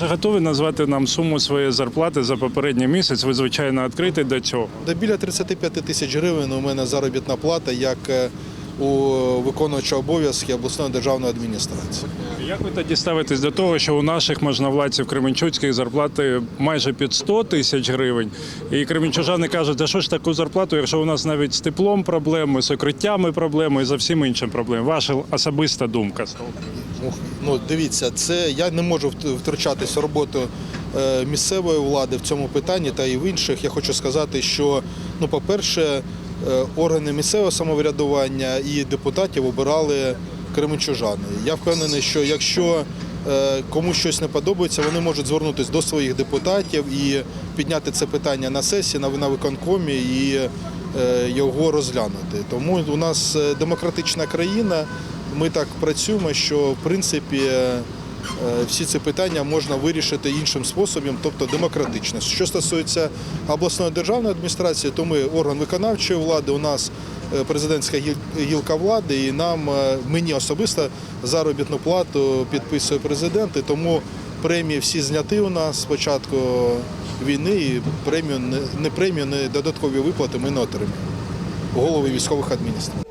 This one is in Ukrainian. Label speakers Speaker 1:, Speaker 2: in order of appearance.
Speaker 1: Готові назвати нам суму своєї зарплати за попередній місяць. Ви звичайно відкриті до цього.
Speaker 2: Де біля 35 тисяч гривень у мене заробітна плата як е, у виконувача обов'язки обласної державної адміністрації.
Speaker 1: Як ви тоді ставитесь до того, що у наших можновладців Кременчуцьких зарплати майже під 100 тисяч гривень, і кременчужани кажуть, а що ж таку зарплату, якщо у нас навіть з теплом проблеми, з укриттями проблеми і за всім іншим проблеми? Ваша особиста думка.
Speaker 2: Ну, Ну, дивіться, це я не можу вт- втручатися в роботу е, місцевої влади в цьому питанні та і в інших. Я хочу сказати, що, ну, по-перше, органи місцевого самоврядування і депутатів обирали кременчужани. Я впевнений, що якщо е, комусь щось не подобається, вони можуть звернутися до своїх депутатів і підняти це питання на сесії, на, виконкомі і е, його розглянути. Тому у нас е, демократична країна. Ми так працюємо, що в принципі е, всі ці питання можна вирішити іншим способом, тобто демократично. Що стосується обласної державної адміністрації, то ми орган виконавчої влади. У нас е, президентська гілка влади, і нам е, мені особисто заробітну плату підписує президент. І тому премії всі зняті у нас з початку війни. І премію не- премію, не додаткові виплати ми не отримаємо. Голови військових адміністрацій.